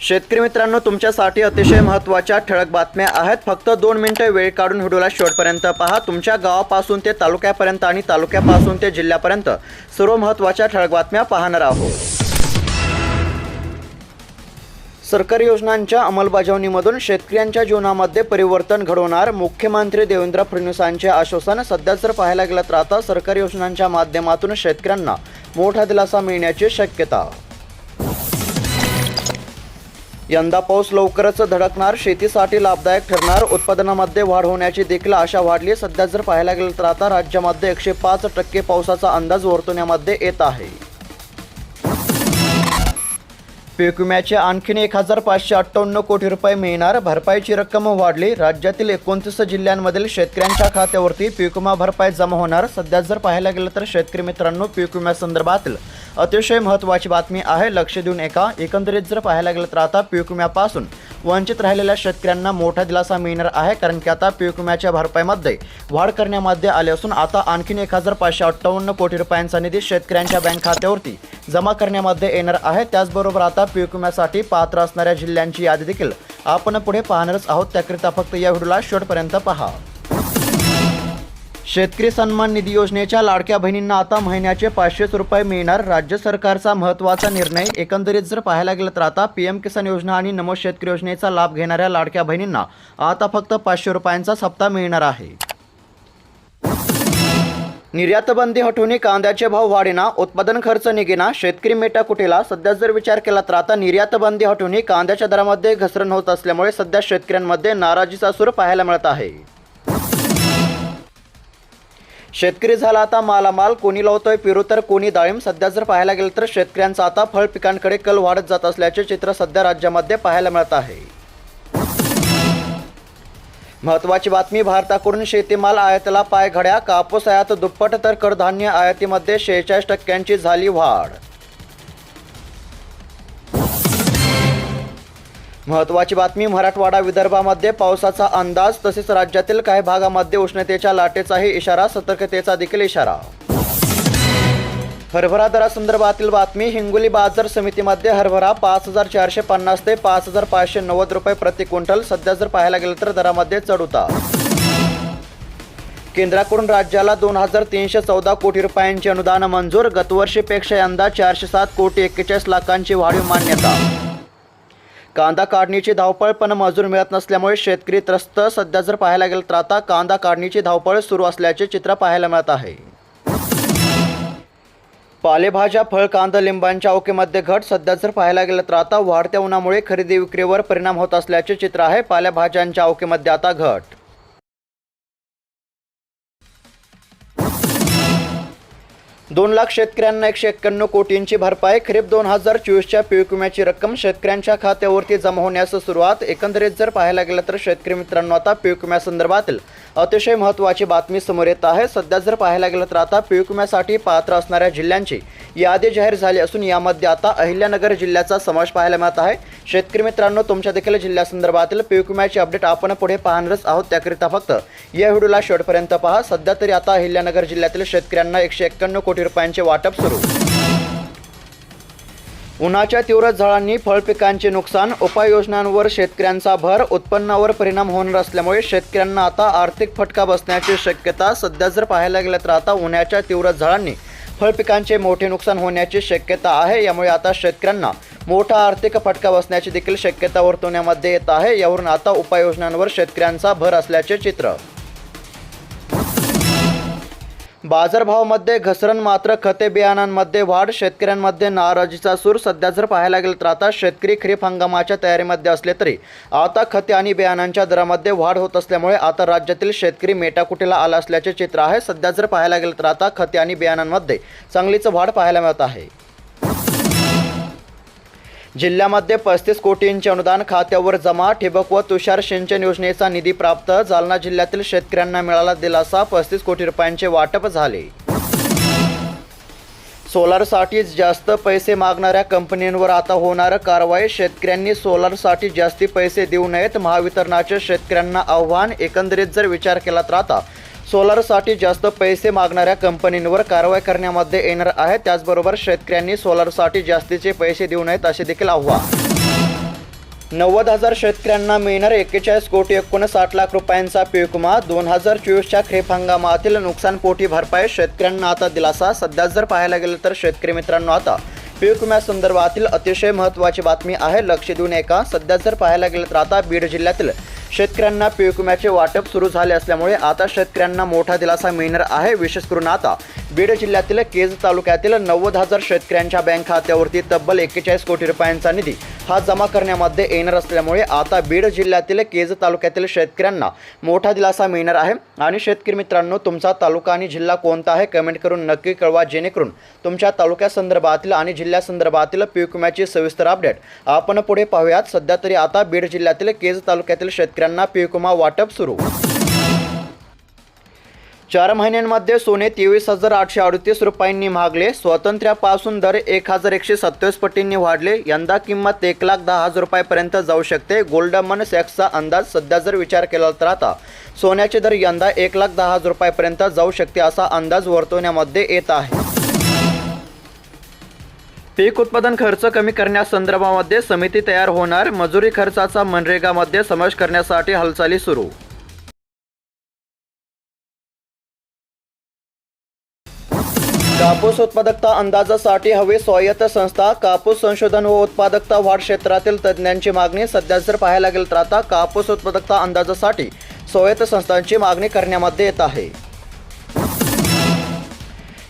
शेतकरी मित्रांनो तुमच्यासाठी अतिशय महत्त्वाच्या ठळक बातम्या आहेत. फक्त दोन मिनिटं वेळ काढून व्हिडिओला शेवटपर्यंत पहा. तुमच्या गावापासून ते तालुक्यापर्यंत आणि तालुक्यापासून ते जिल्ह्यापर्यंत सर्व महत्त्वाच्या ठळक बातम्या पाहणार आहोत. सरकारी योजनांच्या अंमलबजावणीमधून शेतकऱ्यांच्या जीवनामध्ये परिवर्तन घडवणार. मुख्यमंत्री देवेंद्र फडणवीसांचे आश्वासन सध्या जर पाहायला गेलं तर आता सरकारी योजनांच्या माध्यमातून शेतकऱ्यांना मोठा दिलासा मिळण्याची शक्यता. यंदा पाऊस लवकरच धडकणार शेतीसाठी लाभदायक ठरणार उत्पादनामध्ये वाढ होण्याची देखील आशा वाढली सध्या जर पाहायला गेलं तर आता राज्यामध्ये एकशे पाच टक्के पावसाचा अंदाज वर्तवण्यामध्ये येत आहे. पीक विम्याचे आणखीन एक हजार पाचशे अठ्ठावन्न कोटी रुपये मिळणार. भरपाईची रक्कम वाढली. राज्यातील एकोणतीस जिल्ह्यांमधील शेतकऱ्यांच्या खात्यावरती पीक विमा भरपाई जमा होणार. सध्या जर पाहायला गेलं तर शेतकरी मित्रांनो पीक विम्यासंदर्भातील अतिशय महत्त्वाची बातमी आहे. लक्ष देऊन एका एकंदरीत जर पाहायला गेलं तर आता पीक विम्यापासून वंचित राहिलेल्या शेतकऱ्यांना मोठा दिलासा मिळणार आहे. कारण की आता पीक विम्याच्या भरपाईमध्ये वाढ करण्यामध्ये आले असून आता आणखीन एक हजार पाचशे अठ्ठावन्न कोटी रुपयांचा निधी शेतकऱ्यांच्या बँक खात्यावरती जमा करण्यामध्ये येणार आहे. त्याचबरोबर आता पीक विम्यासाठी पात्र असणाऱ्या जिल्ह्यांची यादी देखील आपण पुढे पाहणारच आहोत. त्याकरिता फक्त या व्हिडिओला शेवटपर्यंत पहा. शेतकरी सन्मान निधी योजनेच्या लाडक्या बहिणींना आता महिन्याचे पाचशेच रुपये मिळणार. राज्य सरकारचा महत्त्वाचा निर्णय. एकंदरीत जर पाहायला गेलं तर आता पी एम किसान योजना आणि नमो शेतकरी योजनेचा लाभ घेणाऱ्या लाडक्या बहिणींना आता फक्त पाचशे रुपयांचा हप्ता मिळणार आहे. निर्यातबंदी हटवून कांद्याचे भाव वाढेना उत्पादन खर्च निघेना शेतकरी मेटाकुटीला सध्या जर विचार केला तर आता निर्यातबंदी हटवून कांद्याच्या दरामध्ये घसरण होत असल्यामुळे सध्या शेतकऱ्यांमध्ये नाराजीचा सूर पाहायला मिळत आहे. शेतकरी झाला आता मालामाल कोणी लावतोय पेरू तर कोणी डाळिंब सध्या जर पाहायला गेलं तर शेतकऱ्यांचा आता फळ पिकांकडे कल वाढत जात असल्याचे चित्र सध्या राज्यामध्ये पाहायला मिळत आहे. महत्वाची बातमी भारताकडून शेतीमाल आयातीला पायघड्या कापूस आयात दुप्पट तर कडधान्य आयातीमध्ये शेहेचाळीस टक्क्यांची झाली वाढ. महत्वाची बातमी मराठवाडा विदर्भामध्ये पावसाचा अंदाज तसेच राज्यातील काही भागामध्ये उष्णतेच्या लाटेचाही इशारा सतर्कतेचा देखील इशारा. हरभरा दरासंदर्भातील बातमी हिंगोली बाजार समितीमध्ये हरभरा पाच हजार चारशे पन्नास ते पाच हजार पाचशे नव्वद रुपये प्रति क्विंटल. सध्या जर पाहायला गेलं तर दरामध्ये चढ उतार. केंद्राकडून राज्याला दोन हजार तीनशे चौदा कोटी रुपयांचे अनुदान मंजूर. गतवर्षीपेक्षा यंदा चारशे सात कोटी एक्केचाळीस लाखांची वाढीव मान्यता. कांदा काढणीची धावपळ पण मजूर मिळत नसल्यामुळे शेतकरी त्रस्त. सध्या जर पाहायला गेलं तर आता कांदा काढणीची धावपळ सुरू असल्याचे चित्र पाहायला मिळत आहे. पालेभाज्या फळ कांदा लिंबांच्या अवकेमध्ये घट सध्या जर पाहायला गेलं तर आता वाढत्या उन्हामुळे खरेदी विक्रीवर परिणाम होत असल्याचे चित्र आहे. पालेभाज्यांच्या अवकेमध्ये आता घट दोन लाख शेतकऱ्यांना एकशे एक्क्याण्णव कोटींची भरपाई खरीप दोन हजार चोवीसच्या पीक विम्याची रक्कम शेतकऱ्यांच्या खात्यावरती जमा होण्यास सुरुवात. एकंदरीत जर पाहायला गेलं तर शेतकरी मित्रांनो आता पीक विम्यासंदर्भातील अतिशय महत्त्वाची बातमी समोर येत आहे. सध्या जर पाहायला गेलं तर आता पीक विम्यासाठी पात्र असणाऱ्या जिल्ह्यांची यादी जाहीर झाली असून यामध्ये आता अहिल्यानगर जिल्ह्याचा समावेश पाहायला मिळत आहे. शेतकरी मित्रांनो तुमच्या देखील जिल्ह्यासंदर्भातील पीक विम्याची अपडेट आपण पुढे पाहणारच आहोत. त्याकरिता फक्त या व्हिडिओला शेवटपर्यंत पहा. सध्या तरी आता अहिल्यानगर जिल्ह्यातील शेतकऱ्यांना एकशे एक्क्याण्णव कोटी रुपयांचे वाटप सुरू. उन्हाच्या तीव्र झळांनी फळपिकांचे नुकसान उपाययोजनांवर शेतकऱ्यांचा भर उत्पन्नावर परिणाम होणार असल्यामुळे शेतकऱ्यांना आता आर्थिक फटका बसण्याची शक्यता सध्या जर पाहायला गेलं तर आता उन्हाच्या तीव्र झळांनी फळपिकांचे मोठे नुकसान होण्याची शक्यता आहे. यामुळे आता शेतकऱ्यांना मोठा आर्थिक फटका बसण्याची देखील शक्यता वर्तवण्यामध्ये येत आहे. यावरून आता उपाययोजनांवर शेतकऱ्यांचा भर असल्याचे चित्र. बाजारभावामध्ये घसरण मात्र खते बियाणांमध्ये वाढ शेतकऱ्यांमध्ये नाराजीचा सूर. सध्या जर पाहायला गेलं तर आता शेतकरी खरीप हंगामाच्या तयारीमध्ये असले तरी आता खते आणि बियाणांच्या दरामध्ये वाढ होत असल्यामुळे आता राज्यातील शेतकरी मेटाकुटीला आला असल्याचे चित्र आहे. सध्या जर पाहायला गेलं तर आता खते आणि बियाणांमध्ये चांगलीच वाढ पाहायला मिळत आहे. जिल्ह्यामध्ये पस्तीस कोटींचे अनुदान खात्यावर जमा ठिबक व तुषार सिंचन योजनेचा निधी प्राप्त जालना जिल्ह्यातील शेतकऱ्यांना मिळाला दिलासा पस्तीस कोटी रुपयांचे वाटप झाले. सोलारसाठी जास्त पैसे मागणाऱ्या कंपन्यांवर आता होणार कारवाई शेतकऱ्यांनी सोलारसाठी जास्ती पैसे देऊ नयेत महावितरणाचे शेतकऱ्यांना आव्हान एकंदरीत जर विचार केला तर आता सोलारसाठी जास्त पैसे मागणाऱ्या कंपनींवर कारवाई करण्यामध्ये येणार आहे. त्याचबरोबर शेतकऱ्यांनी सोलारसाठी जास्तीचे पैसे देऊ नयेत असे देखील आव्हान. नव्वद हजार शेतकऱ्यांना मिळणार एक्केचाळीस कोटी एकोणसाठ लाख रुपयांचा पीक विमा. दोन हजार चोवीसच्या खरीप हंगामातील नुकसानपोटी भरपाई शेतकऱ्यांना आता दिलासा. सध्या जर पाहायला गेलं तर शेतकरी मित्रांनो आता पीक विम्यासंदर्भातील अतिशय महत्त्वाची बातमी आहे. लक्ष देऊन एका सध्या जर पाहायला गेलं तर आता बीड जिल्ह्यातील शेतकऱ्यांना पीक विम्याचे वाटप सुरू झाले असल्यामुळे आता शेतकऱ्यांना मोठा दिलासा मिळणार आहे. विशेष करून आता बीड जिल्ह्यातील केज तालुक्यातील नव्वद हजार शेतकऱ्यांच्या बँक खात्यावरती तब्बल एक्केचाळीस कोटी रुपयांचा निधी हा जमा करण्यामध्ये येणार असल्यामुळे आता बीड जिल्ह्यातील केज तालुक्यातील शेतकऱ्यांना मोठा दिलासा मिळणार आहे. आणि शेतकरी मित्रांनो तुमचा तालुका आणि जिल्हा कोणता आहे कमेंट करून नक्की कळवा जेणेकरून तुमच्या तालुक्यासंदर्भातील आणि जिल्ह्यासंदर्भातील पीक विम्याची सविस्तर अपडेट आपण पुढे पाहूयात. सध्या तरी आता बीड जिल्ह्यातील केज तालुक्यातील शेतकऱ्यांना पीक विमा वाटप सुरू. चार महिन्यांमध्ये सोने तेवीस हजार आठशे अडतीस रुपयांनी महागले. स्वातंत्र्यापासून दर एक हजार एकशे सत्तावीस पटींनी वाढले. यंदा किंमत एक लाख दहा हजार रुपयापर्यंत जाऊ शकते. गोल्डमन सॅक्सचा अंदाज सध्या जर विचार केला तर आता सोन्याचे दर यंदा एक लाख दहा हजार रुपयापर्यंत जाऊ शकते असा अंदाज वर्तवण्यामध्ये येत आहे. पीक उत्पादन खर्च कमी करण्यासंदर्भामध्ये समिती तयार होणार. मजुरी खर्चाचा मनरेगामध्ये समावेश करण्यासाठी हालचाली सुरू. कापूस उत्पादकता अंदाजासाठी हवी स्वायत्त संस्था कापूस संशोधन व उत्पादकता वाढ क्षेत्रातील तज्ज्ञांची मागणी सध्या जर पाहायला गेलं तर आता कापूस उत्पादकता अंदाजासाठी स्वायत्त संस्थांची मागणी करण्यामध्ये येत आहे.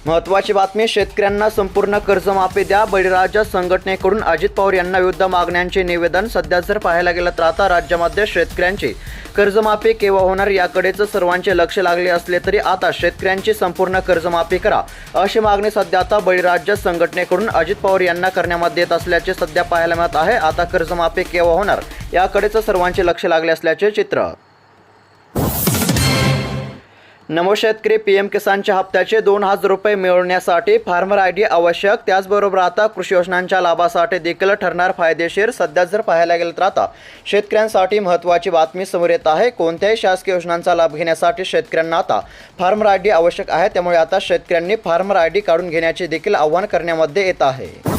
महत्त्वाची बातमी शेतकऱ्यांना संपूर्ण कर्जमाफी द्या बळीराजा संघटनेकडून अजित पवार यांना विविध मागण्यांचे निवेदन सध्या जर पाहायला गेलं तर आता राज्यामध्ये शेतकऱ्यांची कर्जमाफी केव्हा होणार याकडेच सर्वांचे लक्ष लागले असले तरी आता शेतकऱ्यांची संपूर्ण कर्जमाफी करा. अशी मागणी सध्या आता बळीराज्य संघटनेकडून अजित पवार यांना करण्यामध्ये येत असल्याचे सध्या पाहायला मिळत आहे. आता कर्जमाफी केव्हा होणार याकडेच सर्वांचे लक्ष लागले असल्याचे चित्र. नमो शेतकरी पी एम किसानच्या हप्त्याचे दोन हजार रुपये मिळवण्यासाठी फार्मर आय डी आवश्यक. त्याचबरोबर आता कृषी योजनांच्या लाभासाठी देखील ठरणार फायदेशीर. सध्या जर पाहायला गेलं तर आता शेतकऱ्यांसाठी महत्त्वाची बातमी समोर येत आहे. कोणत्याही शासकीय योजनांचा लाभ घेण्यासाठी शेतकऱ्यांना आता फार्मर आय डी आवश्यक आहे. त्यामुळे आता शेतकऱ्यांनी फार्मर आय डी काढून घेण्याचे देखील आव्हान करण्यामध्ये येत आहे.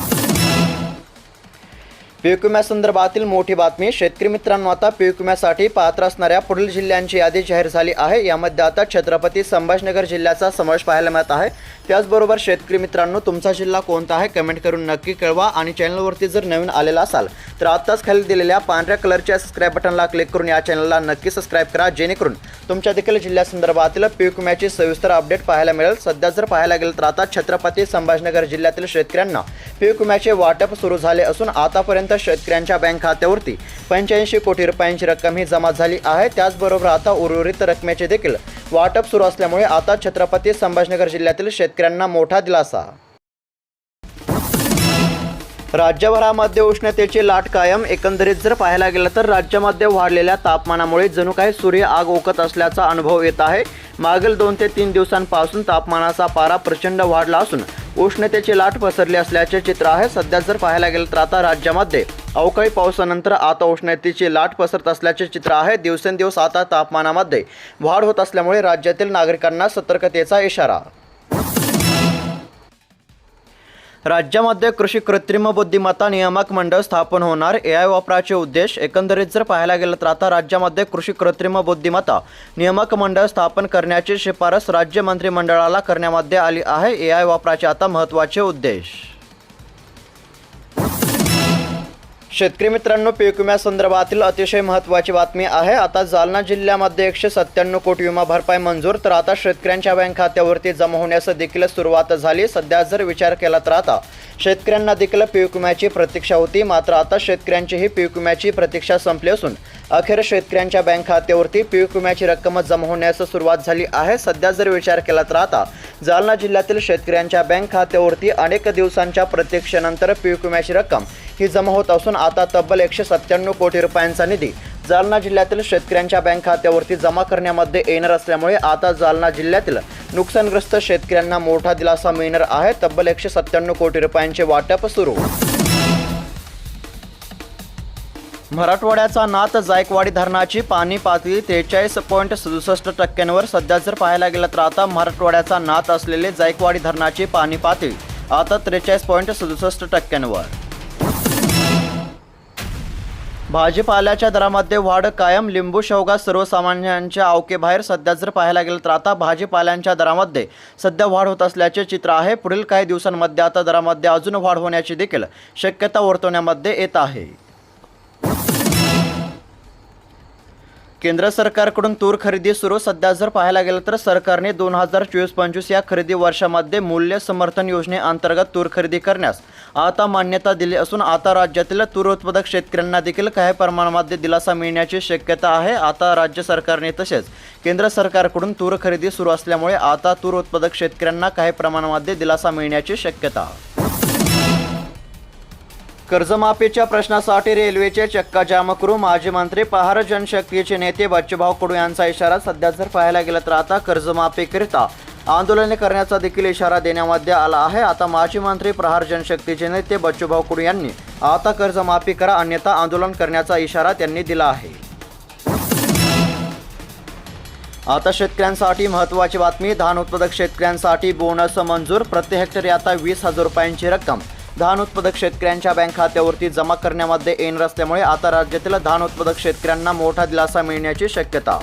पीक विम्यासंदर्भातील मोठी बातमी. शेतकरी मित्रांनो आता पीक विम्यासाठी पात्र असणाऱ्या पुढील जिल्ह्यांची यादी जाहीर झाली आहे. यामध्ये आता छत्रपती संभाजीनगर जिल्ह्याचा समावेश पाहायला मिळत आहे. त्याचबरोबर शेतकरी मित्रांनो तुमचा जिल्हा कोणता आहे कमेंट करून नक्की कळवा आणि चॅनलवरती जर नवीन आलेला असाल तर आत्ताच खाली दिलेल्या पांढऱ्या कलरच्या सबस्क्राईब बटनला क्लिक करून या चॅनलला नक्की सबस्क्राईब करा जेणेकरून तुमच्या देखील जिल्ह्यासंदर्भातील पीक विम्याची सविस्तर अपडेट पाहायला मिळेल. सध्या जर पाहायला गेलं तर आता छत्रपती संभाजीनगर जिल्ह्यातील शेतकऱ्यांना पीक विम्याचे वाटप सुरू झाले असून आतापर्यंत शेतकऱ्यांच्या बँक खात्यावरती पंच्याऐंशी कोटी रुपयांची रक्कम ही जमा झाली आहे. त्याचबरोबर आता उर्वरित रकमेचे देखील वाटप सुरू असल्यामुळे आता छत्रपती संभाजीनगर जिल्ह्यातील शेतकऱ्यांना मोठा दिलासा. राज्यभरामध्ये उष्णतेची लाट कायम. एकंदरीत जर पाहायला गेलं तर राज्यामध्ये वाढलेल्या तापमानामुळे जणू काही सूर्य आग ओकत असल्याचा अनुभव येत आहे. मागील दोन ते तीन दिवसांपासून तापमानाचा पारा प्रचंड वाढला असून उष्णतेची लाट पसरली असल्याचे चित्र आहे. सध्या जर पाहायला गेलं तर आता राज्यामध्ये अवकाळी पावसानंतर आता उष्णतेची लाट पसरत असल्याचे चित्र आहे. दिवसेंदिवस आता तापमानामध्ये वाढ होत असल्यामुळे राज्यातील नागरिकांना सतर्कतेचा इशारा. राज्यामध्ये कृषी कृत्रिम बुद्धिमत्ता नियामक मंडळ स्थापन होणार. ए आय वापराचे उद्देश एकंदरीत जर पाहायला गेलं तर आता राज्यामध्ये कृषी कृत्रिम बुद्धिमत्ता नियामक मंडळ स्थापन करण्याची शिफारस राज्य मंत्रिमंडळाला करण्यामध्ये आली आहे. ए आय वापराचे आता महत्त्वाचे उद्देश. शेतकरी मित्रांनो पीक विम्यासंदर्भातील अतिशय महत्त्वाची बातमी आहे. आता जालना जिल्ह्यामध्ये एकशे सत्त्याण्णव कोटी विमा भरपाई मंजूर तर आता शेतकऱ्यांच्या बँक खात्यावरती जमा होण्यास देखील सुरुवात झाली. सध्या जर विचार केला तर आता शेतकऱ्यांना देखील पीक विम्याची प्रतीक्षा होती. मात्र आता शेतकऱ्यांचीही पीक विम्याची प्रतीक्षा संपली असून अखेर शेतकऱ्यांच्या बँक खात्यावरती पीक विम्याची रक्कम जमा होण्यास सुरुवात झाली आहे. सध्या जर विचार केला तर आता जालना जिल्ह्यातील शेतकऱ्यांच्या बँक खात्यावरती अनेक दिवसांच्या प्रतीक्षेनंतर पीक विम्याची रक्कम ही जमा होत असून आता तब्बल एकशे सत्त्याण्णव कोटी रुपयांचा निधी जालना जिल्ह्यातील शेतकऱ्यांच्या बँक खात्यावरती जमा करण्यामध्ये येणार असल्यामुळे आता जालना जिल्ह्यातील नुकसानग्रस्त शेतकऱ्यांना मोठा दिलासा मिळणार आहे. तब्बल एकशे सत्त्याण्णव कोटी रुपयांचे वाटप सुरू. मराठवाड्याचा नाथ जायकवाडी धरणाची पाणी पातळी त्रेचाळीस पॉईंट सदुसष्ट टक्क्यांवर सध्या जर पाहायला गेलं तर आता मराठवाड्याचा नाथ असलेले जायकवाडी धरणाची पाणी पातळी आता त्रेचाळीस पॉईंट सदुसष्ट टक्क्यांवर. भाजीपाल्याच्या दरामध्ये वाढ कायम लिंबू शेवगा सर्वसामान्यांच्या अवकेबाहेर सध्या जर पाहायला गेलं तर आता भाजीपाल्यांच्या दरामध्ये सध्या वाढ होत असल्याचे चित्र आहे. पुढील काही दिवसांमध्ये आता दरामध्ये अजून वाढ होण्याची देखील शक्यता वर्तवण्यामध्ये येत आहे. केंद्र सरकारकडून तूर खरेदी सुरू. सध्या जर पाहायला गेलं तर सरकारने दोन हजार चोवीस पंचवीस या खरेदी वर्षामध्ये मूल्य समर्थन योजनेअंतर्गत तूर खरेदी करण्यास आता मान्यता दिली असून आता राज्यातील तूर उत्पादक शेतकऱ्यांना देखील काही प्रमाणामध्ये दिलासा मिळण्याची शक्यता आहे. आता राज्य सरकारने तसेच केंद्र सरकारकडून तूर खरेदी सुरू असल्यामुळे आता तूर उत्पादक शेतकऱ्यांना काही प्रमाणामध्ये दिलासा मिळण्याची शक्यता कर्जमाफीच्या प्रश्नासाठी रेल्वेचे चक्का जाम करू माजी मंत्री पहार जनशक्तीचे नेते बच्चूभाऊ कडू यांचा इशारा सध्या जर पाहायला गेला तर आता कर्जमाफीकरिता आंदोलने करण्याचा देखील इशारा देण्यामध्ये आला आहे. आता माजी मंत्री प्रहार जनशक्तीचे नेते बच्चूभाऊ कडू यांनी आता कर्जमाफी करा अन्यथा आंदोलन करण्याचा इशारा त्यांनी दिला आहे. आता शेतकऱ्यांसाठी महत्त्वाची बातमी धान उत्पादक शेतकऱ्यांसाठी बोनस मंजूर प्रति हेक्टरी आता वीस हजार रुपयांची रक्कम. धान उत्पादक शेतकऱ्यांच्या बँक खात्यावरती जमा करण्यामध्ये येणार असल्यामुळे आता राज्यातील धान उत्पादक शेतकऱ्यांना मोठा दिलासा मिळण्याची शक्यता.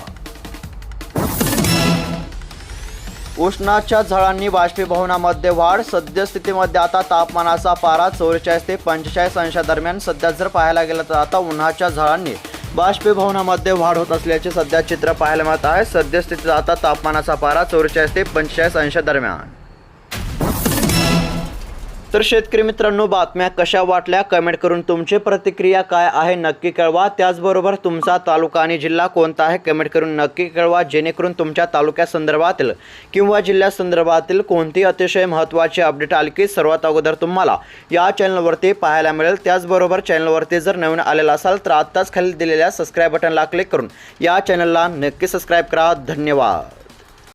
उष्णाच्या झळांनी बाष्पीभवनामध्ये वाढ सद्यस्थितीमध्ये आता तापमानाचा पारा चौवेचाळीस ते पंचेचाळीस अंशादरम्यान सध्या जर पाहायला गेलं तर आता उन्हाच्या झळांनी बाष्पीभवनामध्ये वाढ होत असल्याचे सध्या चित्र पाहायला मिळत आहे. सद्यस्थितीत आता तापमानाचा पारा चौवेचाळीस ते पंचेचाळीस अंशादरम्यान तर शेतकरी मित्रांनो बातम्या कशा वाटल्या? कमेंट करून तुमची प्रतिक्रिया काय आहे नक्की कळवा. त्याचबरोबर तुमचा तालुका आणि जिल्हा कोणता आहे कमेंट करून नक्की कळवा जेणेकरून तुमच्या तालुक्यासंदर्भातील किंवा जिल्ह्यासंदर्भातील कोणती अतिशय महत्त्वाची अपडेट आली की सर्वात अगोदर तुम्हाला या चॅनलवरती पाहायला मिळेल. त्याचबरोबर चॅनलवरती जर नवीन आलेला असाल तर आत्ताच खाली दिलेल्या सबस्क्राईब बटनला क्लिक करून या चॅनलला नक्की सबस्क्राईब करा. धन्यवाद.